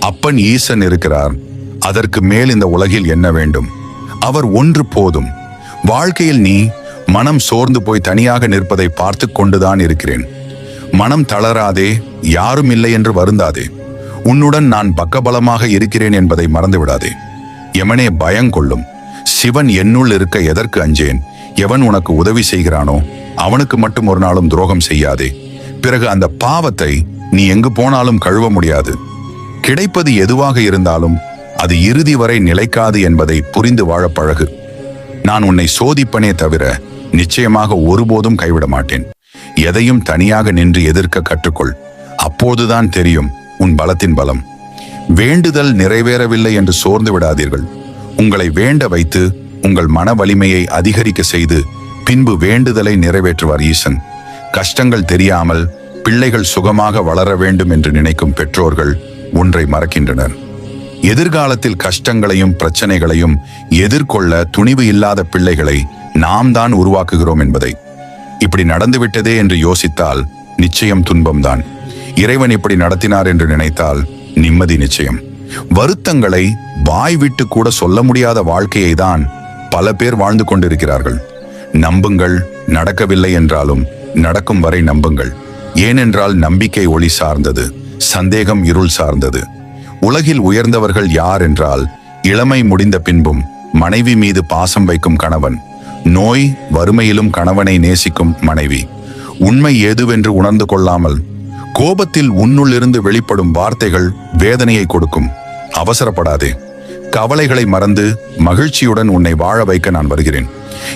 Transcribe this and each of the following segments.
அப்பன் ஈசன் இருக்கிறார். அதற்கு மேல் இந்த உலகில் என்ன வேண்டும்? அவர் ஒன்று போதும். வாழ்க்கையில் நீ மனம் சோர்ந்து போய் தனியாக நிற்பதை பார்த்து கொண்டுதான் இருக்கிறேன். மனம் தளராதே யாரும் இல்லை என்று வருந்தாதே. உன்னுடன் நான் பக்கபலமாக இருக்கிறேன் என்பதை மறந்துவிடாதே. எமனே பயங்கொள்ளும் சிவன் என்னுள் இருக்க எதற்கு அஞ்சேன்? எவன் உனக்கு உதவி செய்கிறானோ அவனுக்கு மட்டும் ஒரு நாளும் துரோகம் செய்யாதே. பிறகு அந்த பாவத்தை நீ எங்கு போனாலும் கழுவ முடியாது. கிடைப்பது எதுவாக இருந்தாலும் அது இறுதி வரை நிலைக்காது என்பதை புரிந்து வாழ பழகு. நான் உன்னை சோதிப்பனே தவிர நிச்சயமாக ஒருபோதும் கைவிட மாட்டேன். எதையும் தனியாக நின்று எதிர்க்க கற்றுக்கொள். அப்போதுதான் தெரியும் உன் பலத்தின் பலம். வேண்டுதல் நிறைவேறவில்லை என்று சோர்ந்து விடாதீர்கள். உங்களை வேண்ட வைத்து உங்கள் மன வலிமையை அதிகரிக்க செய்து பின்பு வேண்டுதலை நிறைவேற்றுவார் ஈசன். கஷ்டங்கள் தெரியாமல் பிள்ளைகள் சுகமாக வளர வேண்டும் என்று நினைக்கும் பெற்றோர்கள் ஒன்றை மறக்கின்றனர். எதிர்காலத்தில் கஷ்டங்களையும் பிரச்சனைகளையும் எதிர்கொள்ள துணிவு இல்லாத பிள்ளைகளை நாம் தான் உருவாக்குகிறோம் என்பதை. இப்படி நடந்துவிட்டதே என்று யோசித்தால் நிச்சயம் துன்பம்தான். இறைவன் இப்படி நடத்தினார் என்று நினைத்தால் நிம்மதி நிச்சயம். வருத்தங்களை வாய் விட்டு கூட சொல்ல முடியாத வாழ்க்கையை தான் பல பேர் வாழ்ந்து கொண்டிருக்கிறார்கள். நம்புங்கள் நடக்கவில்லை என்றாலும் நடக்கும் வரை நம்புங்கள். ஏனென்றால் நம்பிக்கை ஒளி சார்ந்தது. சந்தேகம் இருள் சார்ந்தது. உலகில் உயர்ந்தவர்கள் யார் என்றால் இளமை முடிந்த பின்பும் மனைவி மீது பாசம் வைக்கும் கணவன் நோய் வறுமையிலும் கணவனை நேசிக்கும் மனைவி. உண்மை ஏதுவென்று உணர்ந்து கொள்ளாமல் கோபத்தில் உன்னுள்ளிருந்து வெளிப்படும் வார்த்தைகள் வேதனையை கொடுக்கும். அவசரப்படாதே. கவலைகளை மறந்து மகிழ்ச்சியுடன் உன்னை வாழ வைக்க நான் வருகிறேன்.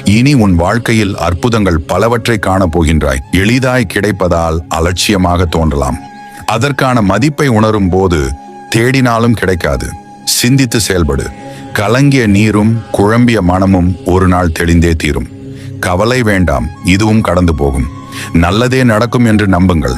இனி உன் வாழ்க்கையில் அற்புதங்கள் பலவற்றை காணப் போகின்றாய் எளிதாய் கிடைப்பதால் அலட்சியமாக தோன்றலாம். அதற்கான மதிப்பை உணரும் போது தேடினாலும் கிடைக்காது. சிந்தித்து செயல்படு. கலங்கிய நீரும் குழம்பிய மனமும் ஒரு நாள் தெளிந்தே தீரும். கவலை வேண்டாம் இதுவும் கடந்து போகும். நல்லதே நடக்கும் என்று நம்புங்கள்.